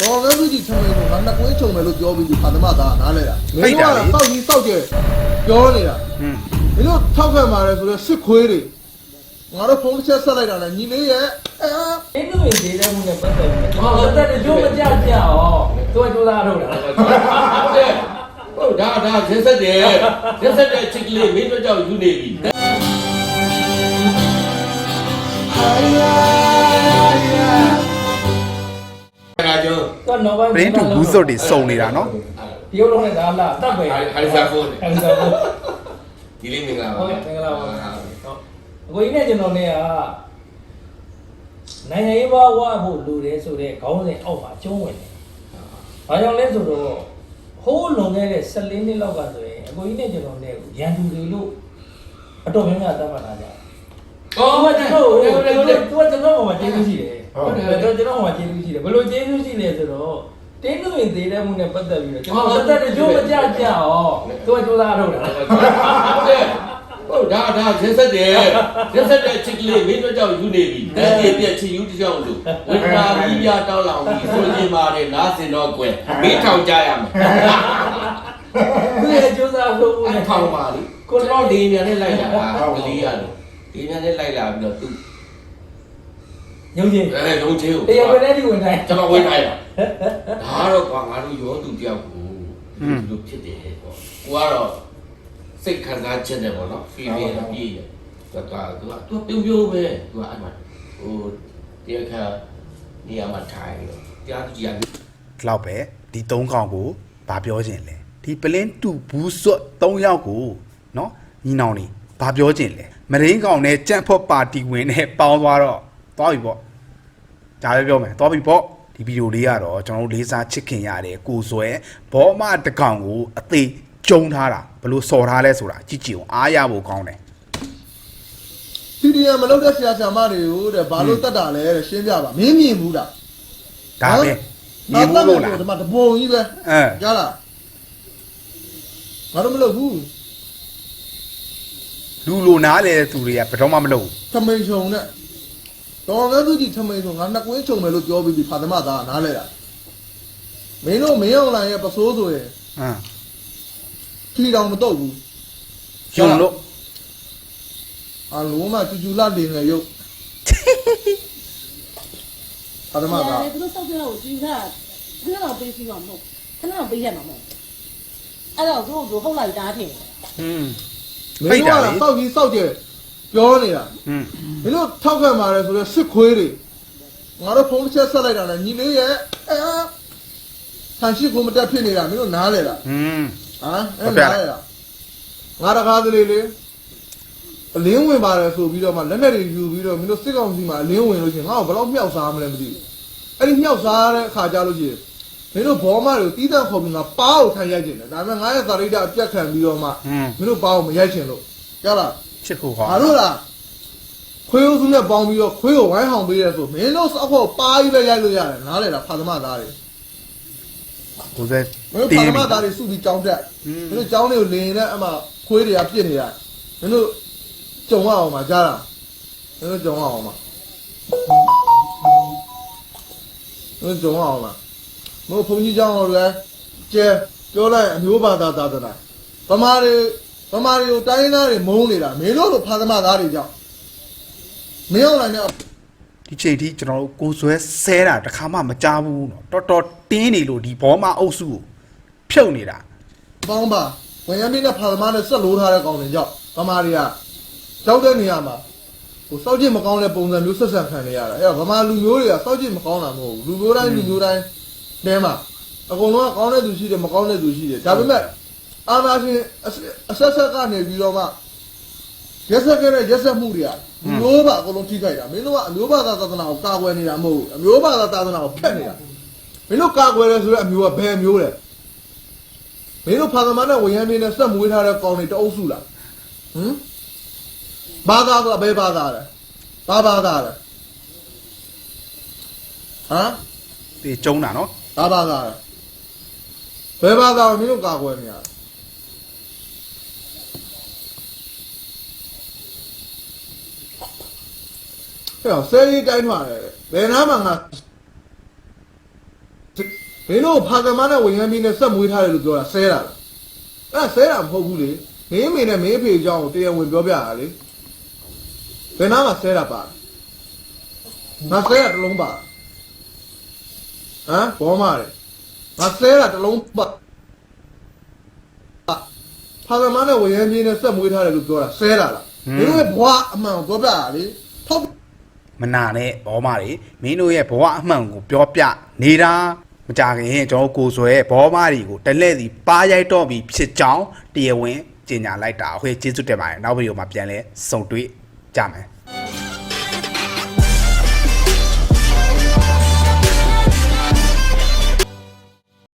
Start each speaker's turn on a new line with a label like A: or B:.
A: တော်ကန်းစုကြီးချမေကိုငါနှစ်ကွင်းချုံမယ်လို့ပြောပြီးဒီဖာသမသားနားလဲတာ
B: ဟိတ်တာလေ
A: စောက်ကြီးစောက်ကျဲပြောနေတာ
B: ဟွန်း
A: မင်းတို့ထောက်ခံပါတယ်ဆိုတော့စစ်ခွေးတွေငါတို့ဖုန်းတစ်ချက်ဆက်လိုက်တာနဲ့ညီလေးရဲ့အဲ
C: အင်းတို့ရေးတဲ့မှုနဲ့ပတ်သက်ပြီးတော့တော်တဲ့ကြိုးမကြကြအောင်သူကကြိုးစားထုတ်တာ
D: ဟုတ်ဒါဒါရက်ဆက်တယ်ရက်ဆက်တဲ့ချစ်ကလေးမင်းတို့ကြောင့်ယူနေပြီဟာ
C: သူကနောက်ပိုင်း
B: ပရင်းတူဘူးစွတ်တွေစုံနေတာနော်
C: ဒီရုပ်လုံးနဲ့ဒါလာတတ်ပဲ
D: ဟာရီစာဖုန်း
C: ဟန်စာဖို့
D: ဒီလေးမင်္ဂလာပါ
C: ဟုတ်ကဲ့မင်္ဂလာပါဟုတ်အကိုကြီးနဲ့ကျွန်တော်နဲ့ကနိုင်ငံရေးဘာဝဖို့လူတယ်ဆိုတဲ့ခေါင်းစဉ်အောက်မှာကျုံးဝင်တယ်။ဘာကြောင့်လဲဆိုတော့ဟိုးလွန်ခဲ့တဲ့14နှစ်လောက်ကဆိုရင်အကိုကြီးနဲ့ကျွန်တော်နဲ့ရန်သူတွေလို့အတော်များများသတ်မှတ်လာကြတယ်။
D: အော်
C: သူက
D: ဟုတ်
C: ကျွန်
D: တယ်
C: တော်
D: ဟုတ်တယ်ဟုတ်တယ်
C: သူကကျွန်တော်မှာကျေးဇူးရှိတယ် ဟုတ်တယ်ကျွန်တော်မှာကျေးဇူးရှိတယ်ဘယ်လိုကျေးဇူးရှိလဲဆိုတော့တင်းသွင်းသေးတဲ့မှုနဲ့ပတ်သက်ပြီးတော့ကျွန်တော်တက်တဲ့ကြိုးမကြကြအောင်သူကကြိုးစားထုတ်တာ
D: ဟုတ်တယ်ဟုတ်ဒါဒါရက်ဆက်တယ်ရက်ဆက်တဲ့ချစ်ကလေးမင်းတို့ကြောင့်ယူနေပြီတက်ပြပြချစ်ယူတကြောင်လို့ဝိတ္တာကြီးပြတောင်းလောင်ပြီးဆိုရင်ပါတယ်နားစင်တော့ကွယ်မင်းထောင်ကြရမယ်
C: သူရဲ့ကြိုးစားလို့
D: အဲ့ထောင်ပါလေကိုတော့လေးမြန်နဲ့လိုက်လာတာကလေးရတယ်လေးမြန်နဲ့လိုက်လာပြီးတော့သူ
C: ညုံချင်း
D: အဲလုံးချင်းကို
C: တရားဝင်တဲ့ဒီဝင်တိုင်း
D: ကျွန်တော်ဝင်လိုက်တာဒါတော့ကွာငါတို့ရောသူတယောက်ကိုဒီလိုဖြစ်တယ်ပေါ့ကိုကတော့စိတ်ခံစားချက်နဲ့ပေါ့နော် feeling အပြည့်တယ်သူကသူကသူပြုံးပြုံးပဲသူကအဲ့မှာဟိုတရားခါနေရာမှာထိုင်တော့တရားသူကြီးက
B: ဒီလောက်ပဲဒီသုံးခေါင်ကိုဘာပြောခြင်းလဲဒီပလင်းတူဘူးစွတ်၃ယောက်ကိုနော်ညီနောင်နေဘာပြောခြင်းလဲမရင်းကောင်နဲ့ကြန့်ဖို့ပါတီဝင်နဲ့ပေါင်းသွားတော့ သွားပြီပေါ့ဒါပဲပြောမယ်သွားပြီပေါ့ဒီဗီဒီယိုလေးကတော့ကျွန်တော်တို့လေးစားချစ်ခင်ရတယ်ကိုဆွဲဘောမတကောင်ကိုအသေးကျုံထားတာဘလို့စော်ထားလဲဆိုတာကြည့်ကြည့်အောင်အားရဖို့ကောင်းတယ်
A: စီဒီယမ်မလုပ်တဲ့ဆရာဆရာမတွေကိုတဲ့ဘာလို့တတ်တာလဲတဲ့ရှင်းပြပါမင်းမြင်ဘူးလား
B: ဒါပဲမြင်မှုလို့လား
A: ဒီမှာတပုံကြီးပဲ
B: အဲ
A: ကြားလားငါတို့မလုပ်ဘူး
B: လူလိုနားလေတဲ့သူတွေကဘယ်တော့မှမလုပ်ဘူး
A: ထမိန်ချုံနဲ့ တော်ကန်းစုကြီးထမိန်ချုံငါနှစ်ကွင်းချုံမယ်လို့ပြောပြီးဒီဖာသမသားနားလဲတာမင်းတို့မင်းအောင်လိုင်းရဲ့ပစိုးဆိုရင်
B: ဟမ်
A: ခီတောင်မတော့ဘူး
B: ကျုံလို့
A: အလုံးမကျူကျူလာနေငယ်ရုပ်ဖာသမသား
E: သူတို့စောက်ကြတော့ဒီကခဏတော့ပေးစီမှာမဟုတ်ခဏတော့ပေးရမှာမဟုတ်အဲ့တော့သူတို့ဟုတ်လိုက်တာထင်
B: ဟွန်း
A: မင်းတို့ကစောက်ကြီးစောက်ကျဲ ပြောနေတာ
B: ဟွန်း
A: မင်းတို့ထောက်ခံပါတယ်ဆိုတော့စစ်ခွေးတွေငါတို့ဖုန်းတစ်ချက်ဆက်လိုက်တာနဲ့ညီလေးရဲ့အဲဆန်ရှိကိုမတက်ဖြစ်နေတာမင်းတို့နားလဲလား
B: ဟွန်း
A: ဟမ်အဲ့နားလဲလားငါတကားကလေးလေးအလင်းဝင်ပါတယ်ဆိုပြီးတော့မှလက်နဲ့တွေယူပြီးတော့မင်းတို့စစ်ကောင်စီမှာအလင်းဝင်လို့ရှိရင်ငါ့ကိုဘယ်တော့မြောက်စားမလဲမသိဘူးအဲ့ဒီမြောက်စားတဲ့အခါကြလို့ရှိရင်မင်းတို့ဘောမတွေကိုတီးတန့်ခေါ်ပြီးငါပါးကိုထိုင်ရိုက်ကျင်တယ်ဒါပေမဲ့ငါရဲ့သာရိတ္တအပြတ်ခံပြီးတော့မှ
B: ဟွန်း
A: မင်းတို့ပါးကိုမရိုက်ချင်လို့ကြားလား
B: ချစ်ကိုခေါ်
A: ငါတို့လားခွေးဥစုနဲ့ပေါင်းပြီးတော့ခွေးကိုဝိုင်းဟောင်ပေးရဲဆိုမင်းတို့စောက်ဖို့ပါးကြီးပဲရိုက်လို့ရတယ်နားလေလားဖာသမသားတွေ
B: ကိုစဲ
A: မင်းတို့
B: တင်း
A: ဖာသ
B: ပြီ
A: မာသားတွေစုပြီးကြောင်းတက်
B: อืม
A: မင်းတို့ကြောင်းတွေကိုလင်းနေအမှခွေးတွေကပြစ်နေတာမင်းတို့ကြုံရအောင်ပါကြားလားမင်းတို့ကြုံရအောင်ပါမင်းတို့ကြုံရအောင်ပါမင်းတို့ဘုန်းကြီးကျောင်းတော်လည်းကျဲပြောလိုက်အမျိုးဘာသာသာသနာဗမာတွေ ဗမာတွေကိုတိုင်းရင်းသားတွေမုန်းနေတာမင်းတို့လိုဖာသမာသားတွေကြောင့်မင်းအောင်လိုက်နဲ့
B: ဒီချိန်ထိကျွန်တော်တို့ကိုဆွဲဆဲတာတစ်ခါမှမကြားဘူးเนาะတော်တော်တင်းနေလို့ဒီဘောမအုပ်စုကိုဖြုတ်နေတာ
A: ပေါင်းပါဝင်ရမင်းနဲ့ဖာသမားနဲ့ဆက်လို့ထားတဲ့ကောင်တွေကြောင့်ဗမာတွေကကြောက်တဲ့နေရာမှာဟိုစောက်ကြည့်မကောင်းတဲ့ပုံစံမျိုးဆက်ဆက်ခံနေရတာအဲ့တော့ဗမာလူမျိုးတွေကစောက်ကြည့်မကောင်းတာမဟုတ်ဘူးလူမျိုးတိုင်းလူမျိုးတိုင်းတဲမှာအကုန်လုံးကကောင်းတဲ့သူရှိတယ်မကောင်းတဲ့သူရှိတယ်ဒါပေမဲ့ အာနာရှင်အဆက်ဆက်ကနေပြီးတော့မှရက်ဆက်ခဲ့တဲ့ရက်ဆက်မှုတွေကမျိုးဘာအကုန်လုံးထိခိုက်တာမင်းတို့ကအမျိုးဘာသာသာသနာကိုကာကွယ်နေတာမဟုတ်ဘူးအမျိုးဘာသာသာသနာကိုဖျက်နေတာမင်းတို့ကာကွယ်ရဲဆိုတဲ့အမျိုးကဘယ်အမျိုးလဲမင်းတို့ဖာသမာနဲ့ဝရမ်းမင်းနဲ့ဆက်မွေးထားတဲ့ကောင်တွေတအုပ်စုလားဟမ်ဘာသာကဘယ်ဘာသာလဲဘာဘာသာလဲဟမ်
B: ဒီကျုံးတာနော်
A: ဘာဘာသာလဲဘယ်ဘာသာမင်းတို့ကာကွယ်နေရလဲ ဟဲ့ဆယ်ရီတိုင်းမှာလေဘယ်နားမှာငါမင်းတို့ဖာကမနဲ့ဝင်ရမ်းပြီးနဲ့ဆက်မွေးထားတယ်လို့ပြောတာဆဲတာလားအဲ့ဒါဆဲတာမဟုတ်ဘူးလေမင်းအမေနဲ့မင်းအဖေအကြောင်းကိုတရားဝင်ပြောပြတာလေဘယ်နာမှာဆဲတာပါငါဆဲတာတစ်လုံးပါဟမ်ဘောမတယ်ငါဆဲတာတစ်လုံးပါဖာကမနဲ့ဝင်ရမ်းပြီးနဲ့ဆက်မွေးထားတယ်လို့ပြောတာဆဲတာလားမင်းတို့ရဲ့ဘွားအမှန်ကိုပြောပြတာလေထောက်
B: မနာနဲ့ဘောမတွေမင်းတို့ရဲ့ဘဝအမှန်ကိုပြောပြနေတာမကြခင်ကျွန်တော်ကိုဆွဲဘောမတွေကိုတလဲစီပါရိုက်တော့ပြီးဖြစ်ကြောင်းတရားဝင်ကြေညာလိုက်တာဟုတ်ကျေးဇူးတင်ပါတယ်နောက်ဗီဒီယိုမှာပြန်လဲဆုံတွေ့ကြမယ်